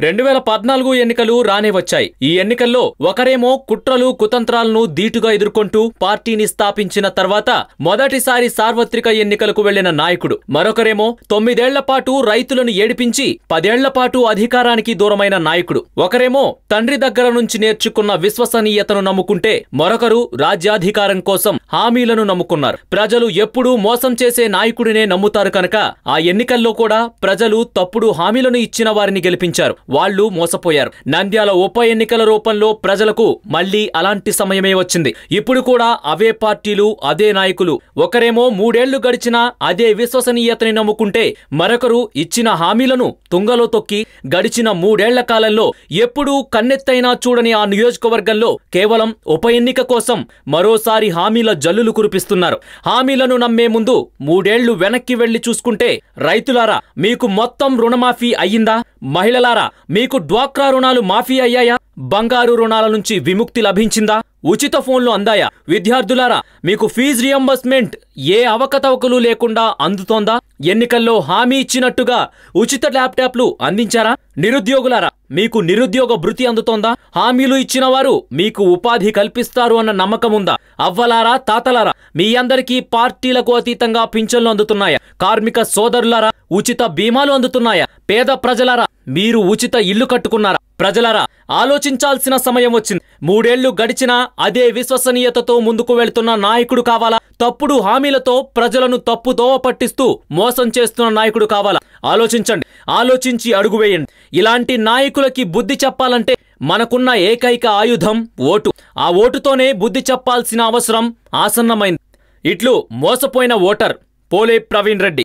రెండు వేల పద్నాలుగు ఎన్నికలు రానే వచ్చాయి. ఈ ఎన్నికల్లో ఒకరేమో కుట్రలు కుతంత్రాలను ధీటుగా ఎదుర్కొంటూ పార్టీని స్థాపించిన తర్వాత మొదటిసారి సార్వత్రిక ఎన్నికలకు వెళ్ళిన నాయకుడు. మరొకరేమో తొమ్మిదేళ్ళ పాటు రైతులను ఏడిపించి పదేళ్ళ పాటు అధికారానికి దూరమైన నాయకుడు. ఒకరేమో తండ్రి దగ్గర నుంచి నేర్చుకున్న విశ్వసనీయతను నమ్ముకుంటే మరొకరు రాజ్యాధికారం కోసం హామీలను నమ్ముకున్నారు. ప్రజలు ఎప్పుడూ మోసం చేసే నాయకుడినే నమ్ముతారు కనుక ఆ ఎన్నికల్లో కూడా ప్రజలు తప్పుడు హామీలను ఇచ్చిన వారిని గెలిపించారు. వాళ్ళు మోసపోయారు. నంద్యాల ఉప ఎన్నికల రూపంలో ప్రజలకు మళ్ళీ అలాంటి సమయమే వచ్చింది. ఇప్పుడు కూడా అవే పార్టీలు అదే నాయకులు. ఒకరేమో మూడేళ్ళు గడిచినా అదే విశ్వసనీయతని నమ్ముకుంటే మరొకరు ఇచ్చిన హామీలను తుంగలో తొక్కి గడిచిన మూడేళ్ళ కాలంలో ఎప్పుడూ కన్నెత్తైనా చూడని ఆ నియోజకవర్గంలో కేవలం ఉప ఎన్నిక కోసం మరోసారి హామీల జల్లులు కురిపిస్తున్నారు. హామీలను నమ్మే ముందు మూడేళ్ళు వెనక్కి వెళ్ళి చూసుకుంటే రైతులారా మీకు మొత్తం రుణమాఫీ అయ్యిందా? మహిళలారా మీకు డ్వాక్రా రుణాలు మాఫీ అయ్యాయా? బంగారు రుణాల నుంచి విముక్తి లభించిందా? ఉచిత ఫోన్లు అందాయా? విద్యార్థులారా మీకు ఫీజు రియంబర్స్మెంట్ ఏ అవకతవకలు లేకుండా అందుతోందా? ఎన్నికల్లో హామీ ఇచ్చినట్టుగా ఉచిత ల్యాప్టాప్లు అందించారా? నిరుద్యోగులారా మీకు నిరుద్యోగ భృతి అందుతోందా? హామీలు ఇచ్చిన వారు మీకు ఉపాధి కల్పిస్తారు అన్న నమ్మకం ఉందా? అవ్వలారా తాతలారా మీ అందరికీ పార్టీలకు అతీతంగా పింఛన్లు అందుతున్నాయా? కార్మిక సోదరులారా ఉచిత బీమాలు అందుతున్నాయా? పేద ప్రజలారా మీరు ఉచిత ఇల్లు కట్టుకున్నారా? ప్రజలారా ఆలోచించాల్సిన సమయం వచ్చింది. మూడేళ్ళు గడిచినా అదే విశ్వసనీయతతో ముందుకు వెళ్తున్న నాయకుడు కావాలా? తప్పుడు హామీలతో ప్రజలను తప్పుదోవ పట్టిస్తూ మోసం చేస్తున్న నాయకుడు కావాలా? ఆలోచించండి ఆలోచించి అడుగు వేయండి. ఇలాంటి నాయకులకి బుద్ధి చెప్పాలంటే మనకున్న ఏకైక ఆయుధం ఓటు. ఆ ఓటుతోనే బుద్ధి చెప్పాల్సిన అవసరం ఆసన్నమైంది. ఇట్లు మోసపోయిన ఓటర్ పోలే ప్రవీణ్ రెడ్డి.